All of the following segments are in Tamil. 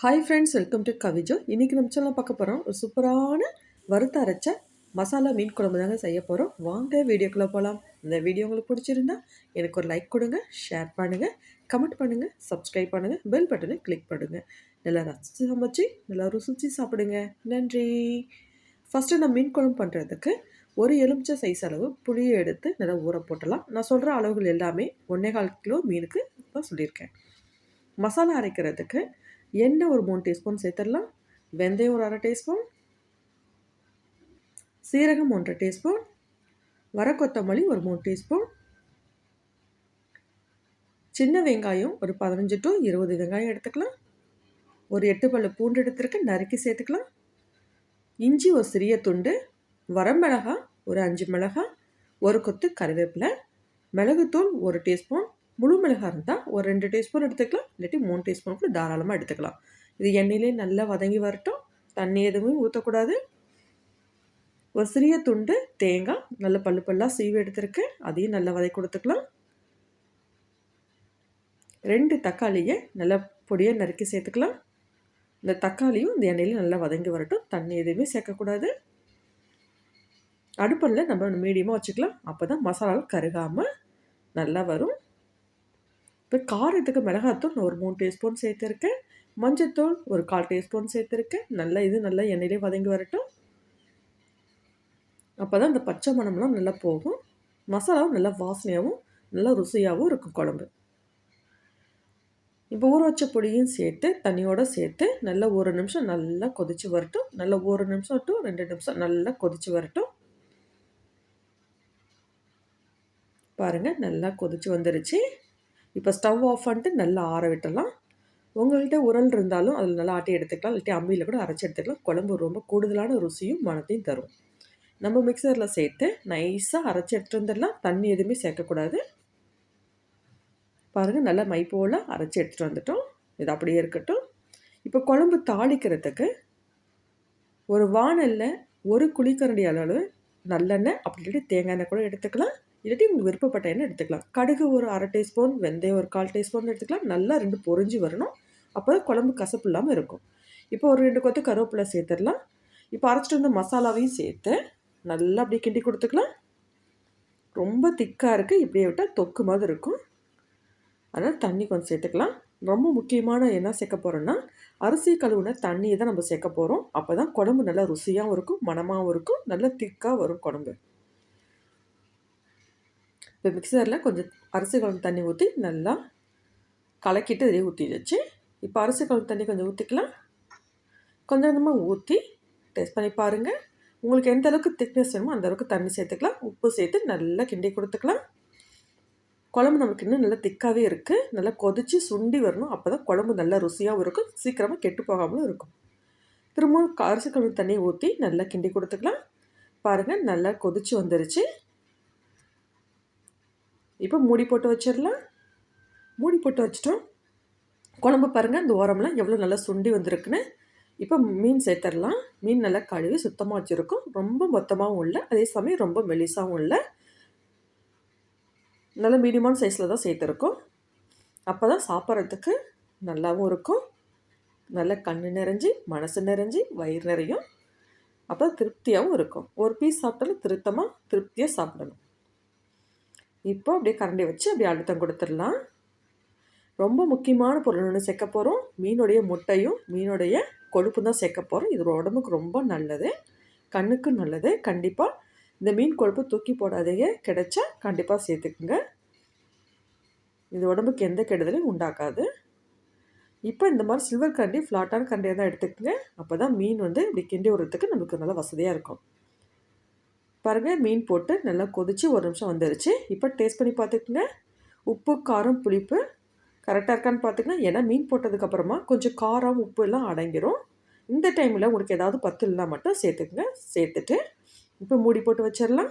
ஹாய் ஃப்ரெண்ட்ஸ் வெல்கம் டு கவிஜோ இன்றைக்கி நம்ம சேனல் பார்க்க போகிறோம் ஒரு சூப்பரான வறுத்த அரைச்ச மசாலா மீன் குழம்பு தாங்க செய்ய போகிறோம் வாங்க வீடியோக்குள்ளே போகலாம் இந்த வீடியோ உங்களுக்கு பிடிச்சிருந்தா எனக்கு ஒரு லைக் கொடுங்க ஷேர் பண்ணுங்கள் கமெண்ட் பண்ணுங்கள் சப்ஸ்கிரைப் பண்ணுங்கள் பெல் பட்டனை கிளிக் பண்ணுங்கள் நல்லா ரசித்து சமைச்சு நல்லா ருசிச்சு சாப்பிடுங்க. நன்றி. ஃபஸ்ட்டு நான் மீன் குழம்பு பண்ணுறதுக்கு ஒரு எலுமிச்சை சைஸ் அளவு புளியை எடுத்து நல்லா ஊற போட்டலாம் நான் சொல்கிற அளவுகள் எல்லாமே ஒன்றே கால் கிலோ மீனுக்கு தான் சொல்லியிருக்கேன். மசாலா அரைக்கிறதுக்கு எண்ணெய் ஒரு மூணு டீஸ்பூன் சேர்த்துடலாம். வெந்தயம் ஒரு அரை டீஸ்பூன். சீரகம் ஒன்றரை டீஸ்பூன். வர கொத்தமல்லி ஒரு மூணு டீஸ்பூன். சின்ன வெங்காயம் ஒரு பதினஞ்சு டு இருபது வெங்காயம் எடுத்துக்கலாம். ஒரு எட்டு பல்லு பூண்டு எடுத்துருக்கு நறுக்கி சேர்த்துக்கலாம். இஞ்சி ஒரு சிறிய துண்டு வரமிளகா ஒரு அஞ்சு மிளகாய் ஒரு கொத்து கருவேப்பிலை மிளகுத்தூள் ஒரு டீஸ்பூன் முழு மிளகாய் இருந்தால் ஒரு ரெண்டு டீஸ்பூன் எடுத்துக்கலாம். இல்லாட்டி மூணு டீஸ்பூன் கூட தாராளமாக எடுத்துக்கலாம். இது எண்ணெயிலே நல்லா வதங்கி வரட்டும். தண்ணி எதுவும் ஊற்றக்கூடாது ஒரு சிறிய துண்டு தேங்காய். நல்ல பல்லு பல்லாக சீவி எடுத்துருக்கேன் அதையும் நல்லா வதக்கி கொடுத்துக்கலாம். ரெண்டு தக்காளியை நல்லா பொடியாக நறுக்கி சேர்த்துக்கலாம். இந்த தக்காளியும் இந்த எண்ணெயில் நல்லா வதங்கி வரட்டும். தண்ணி எதுவுமே சேர்க்கக்கூடாது. அடுப்பில் நம்ம மீடியமாக வச்சுக்கலாம். அப்போ தான் மசாலாவில் கருகாமல் நல்லா வரும். இப்போ காரத்துக்கு மிளகாத்தூள் ஒரு மூணு டீஸ்பூன் சேர்த்துருக்கேன். மஞ்சத்தூள் ஒரு கால் டீஸ்பூன் சேர்த்துருக்கேன். நல்லா இது நல்லா எண்ணெயிலே வதங்கி வரட்டும். அப்போ தான் இந்த பச்சை மணம்லாம் நல்லா போகும். மசாலாவும் நல்லா வாசனையாகவும் நல்லா ருசியாகவும் இருக்கும் குழம்பு. இப்போ ஊற வச்ச பொடியும் சேர்த்து தண்ணியோடு சேர்த்து நல்லா ஒரு நிமிஷம் நல்லா கொதித்து வரட்டும். நல்லா ஒரு நிமிஷம் டு ரெண்டு நிமிஷம் நல்லா கொதித்து வரட்டும். பாருங்கள் நல்லா கொதித்து வந்துருச்சு. இப்போ ஸ்டவ் ஆஃப் பண்ணிட்டு நல்லா ஆற விட்டுடலாம். உங்கள்கிட்ட உரல் இருந்தாலும் அதில் நல்லா ஆட்டி எடுத்துக்கலாம். இல்லாட்டி அம்மியில் கூட அரைச்சி எடுத்துக்கலாம். குழம்பு ரொம்ப கூடுதலான ருசியும் மனத்தையும் தரும். நம்ம மிக்சரில் சேர்த்து நைஸாக அரைச்சி எடுத்துகிட்டு வந்துடலாம். தண்ணி எதுவுமே சேர்க்கக்கூடாது. பாருங்கள் நல்லா மைப்போல் அரைச்சி எடுத்துகிட்டு வந்துட்டோம். இது அப்படியே இருக்கட்டும். இப்போ குழம்பு தாளிக்கிறதுக்கு ஒரு வானலில் ஒரு குழிக்கரண்டி அளவு நல்லெண்ணெய் அப்படி இல்லாட்டி தேங்காய் எண்ணெய் கூட எடுத்துக்கலாம். இல்லாட்டி உங்களுக்கு விருப்பப்பட்ட எண்ணெய் எடுத்துக்கலாம். கடுகு ஒரு அரை டீஸ்பூன் வெந்தயம் ஒரு கால் டீஸ்பூன் எடுத்துக்கலாம். நல்லா ரெண்டு பொறிஞ்சு வரணும். அப்போ தான் குழம்பு கசப்பு இல்லாமல் இருக்கும். இப்போ ஒரு ரெண்டு கொத்து கருவேப்பிலை சேர்த்துடலாம். இப்போ அரைச்சிட்டு வந்த மசாலாவையும் சேர்த்து நல்லா அப்படியே கிண்டி கொடுத்துக்கலாம். ரொம்ப திக்காக இருக்குது இப்படியே விட்டால் தொக்கு மாதிரி இருக்கும். அதனால் தண்ணி கொஞ்சம் சேர்த்துக்கலாம். ரொம்ப முக்கியமான என்ன சேர்க்க போகிறோன்னா அரிசி கழுவுன தண்ணியை தான் நம்ம சேர்க்க போகிறோம் அப்போ தான் குழம்பு நல்லா ருசியாகவும் இருக்கும் மனமாகவும் இருக்கும் நல்லா திக்காக வரும் குழம்பு. இப்போ மிக்சரில் கொஞ்சம் அரிசி குழம்பு தண்ணி ஊற்றி நல்லா கலக்கிட்டு இதிலே ஊற்றி வச்சு இப்போ அரிசி குழம்பு தண்ணி கொஞ்சம் ஊற்றிக்கலாம். கொஞ்சம் கொஞ்சமாக ஊற்றி டேஸ்ட் பண்ணி பாருங்கள் உங்களுக்கு எந்த அளவுக்கு திக்னஸ் வேணுமோ அந்த அளவுக்கு தண்ணி சேர்த்துக்கலாம். உப்பு சேர்த்து நல்லா கிண்டி கொடுத்துக்கலாம். குழம்பு நமக்கு இன்னும் நல்லா திக்காகவே இருக்குது நல்லா கொதித்து சுண்டி வரணும். அப்போ தான் குழம்பு நல்லா ருசியாகவும் இருக்கும். சீக்கிரமாக கெட்டு போகாமலும் இருக்கும். திரும்பவும் அரிசி குழம்பு தண்ணியை ஊற்றி நல்லா கிண்டி கொடுத்துக்கலாம். பாருங்கள் நல்லா கொதித்து வந்துருச்சு. இப்போ மூடி போட்டு வச்சிடலாம். மூடி போட்டு வச்சிட்டோம். குழம்பு பாருங்கள் இந்த ஓரம்லாம் எவ்வளோ நல்லா சுண்டி வந்திருக்குன்னு. இப்போ மீன் சேர்த்துடலாம். மீன் நல்லா கழுவி சுத்தமாக வச்சுருக்கோம். ரொம்ப மொத்தமாகவும் இல்லை. அதே சமயம் ரொம்ப மெலிசாகவும் இல்லை. நல்ல மீடியமான சைஸில் தான் சேர்த்துருக்கோம். அப்போ தான் சாப்பிட்றதுக்கு நல்லாவும் இருக்கும். நல்ல கண் நிறைஞ்சி மனசு நிறைஞ்சி வயிறு நிறையும். அப்போ திருப்தியாகவும் இருக்கும். ஒரு பீஸ் சாப்பிட்டாலும் திருத்தமாக திருப்தியாக சாப்பிடணும். இப்போ அப்படியே கரண்டி வச்சு அப்படியே அழுத்தம் கொடுத்துடலாம். ரொம்ப முக்கியமான பொருள் ஒன்று சேர்க்க போகிறோம் மீனுடைய முட்டையும் மீனுடைய கொழுப்பு தான் சேர்க்க போகிறோம் இது உடம்புக்கு ரொம்ப நல்லது. கண்ணுக்கும் நல்லது. கண்டிப்பாக இந்த மீன் கொழுப்பு தூக்கி போடாதீங்க. கிடைச்சா கண்டிப்பாக சேர்த்துக்குங்க. இது உடம்புக்கு எந்த கெடுதலையும் உண்டாக்காது. இப்போ இந்த மாதிரி சில்வர் கரண்டி ஃப்ளாட்டான கரண்டியாக தான் எடுத்துக்கோங்க. அப்போ தான் மீன் வந்து இப்படி கிண்டி விடுறதுக்கு நமக்கு நல்லா வசதியாக இருக்கும். பாருங்கள் மீன் போட்டு நல்லா கொதித்து ஒரு நிமிஷம் வந்துருச்சு. இப்போ டேஸ்ட் பண்ணி பார்த்துக்குங்க. உப்பு காரம் புளிப்பு கரெக்டாக இருக்கான்னு பார்த்துக்கங்க. ஏன்னா மீன் போட்டதுக்கப்புறமா கொஞ்சம் காரம் உப்பு எல்லாம் அடங்கிடும் இந்த டைமில் உங்களுக்கு ஏதாவது பத்து இல்லைனா மட்டும் சேர்த்துக்குங்க. சேர்த்துட்டு இப்போ மூடி போட்டு வச்சிடலாம்.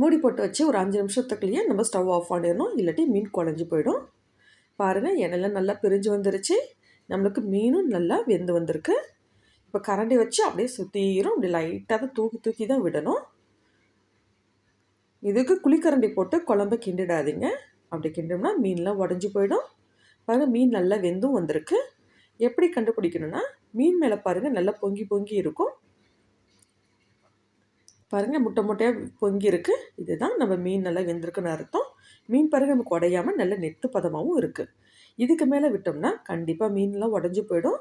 மூடி போட்டு வச்சு ஒரு அஞ்சு நிமிஷத்துக்குள்ளேயே நம்ம ஸ்டவ் ஆஃப் பண்ணிடணும். இல்லாட்டி மீன் குழஞ்சி போயிடும். பாருங்கள் எண்ணெய்லாம் நல்லா பிரிஞ்சு வந்துருச்சு. நம்மளுக்கு மீனும் நல்லா வெந்து வந்திருக்கு. இப்போ கரண்டி வச்சு அப்படியே சுற்றிடும் அப்படி லைட்டாக தான் தூக்கி தூக்கி தான் விடணும். இதுக்கு குழிக்கரண்டி போட்டு குழம்பு கிண்டிடாதீங்க. அப்படி கிண்டோம்னா மீன்லாம் உடஞ்சி போயிடும். பாருங்கள் மீன் நல்லா வெந்தும் வந்திருக்கு. எப்படி கண்டுபிடிக்கணும்னா மீன் மேலே பாருங்கள் நல்லா பொங்கி பொங்கி இருக்கும். பாருங்கள் முட்டை முட்டையாக பொங்கி இருக்குது இதுதான் நம்ம மீன் நல்லா வெந்திருக்குன்னு அர்த்தம். மீன் பாருங்கள் நமக்கு உடையாமல் நல்ல நெத்து பதமாகவும் இருக்குது இதுக்கு மேலே விட்டோம்னா கண்டிப்பாக மீன்லாம் உடஞ்சி போயிடும்.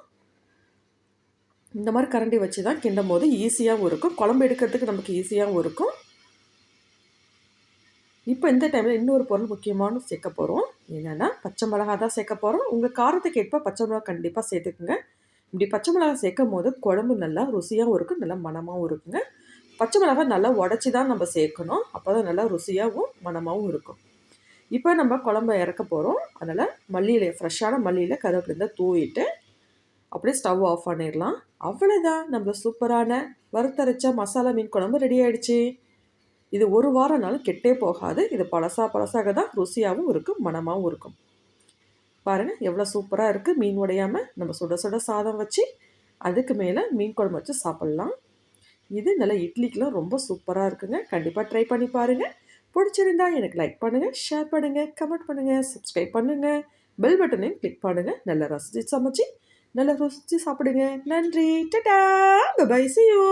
இந்த மாதிரி கரண்டி வச்சு தான் கிண்டும் போது ஈஸியாகவும் இருக்கும். குழம்பு எடுக்கிறதுக்கு நமக்கு ஈஸியாகவும் இருக்கும். இப்போ இந்த டைமில் இன்னொரு பொருள் முக்கியமான சேர்க்க போகிறோம் என்னென்னா பச்சை மிளகா தான் சேர்க்க போகிறோம் உங்கள் காரத்துக்கு ஏற்ப பச்சை மிளகா கண்டிப்பாக சேர்த்துக்குங்க. இப்படி பச்சை மிளகா சேர்க்கும் போது குழம்பு நல்லா ருசியாகவும் இருக்கும் நல்லா மனமாகவும் இருக்குங்க. பச்சை மிளகா நல்லா உடச்சி தான் நம்ம சேர்க்கணும். அப்போ தான் நல்லா ருசியாகவும் மனமாகவும் இருக்கும். இப்போ நம்ம குழம்ப இறக்க போகிறோம் அதனால் மல்லியில் ஃப்ரெஷ்ஷான மல்லியில் கருவேப்பிலேருந்து தூவிட்டு அப்படியே ஸ்டவ் ஆஃப் பண்ணிடலாம். அவ்வளோதான் நம்ம சூப்பரான வறுத்தரைச்ச மசாலா மீன் குழம்பு ரெடி ஆகிடுச்சி இது ஒரு வாரம்னாலும் கெட்டே போகாது. இது பழசா பழசாக தான் ருசியாகவும் இருக்கும் மனமாகவும் இருக்கும். பாருங்கள் எவ்வளோ சூப்பராக இருக்குது மீன் உடையாமல் நம்ம சுட சுட சாதம் வச்சு அதுக்கு மேலே மீன் குழம்பு வச்சு சாப்பிட்லாம். இது நல்லா இட்லிக்கெலாம் ரொம்ப சூப்பராக இருக்குங்க. கண்டிப்பாக ட்ரை பண்ணி பாருங்கள் பிடிச்சிருந்தா எனக்கு லைக் பண்ணுங்கள் ஷேர் பண்ணுங்கள் கமெண்ட் பண்ணுங்கள் சப்ஸ்கிரைப் பண்ணுங்கள் பெல் பட்டனையும் கிளிக் பண்ணுங்கள் நல்லா ரசித்து சமைச்சு நல்லா ருசித்து சாப்பிடுங்க. நன்றி. Ta-ta by C you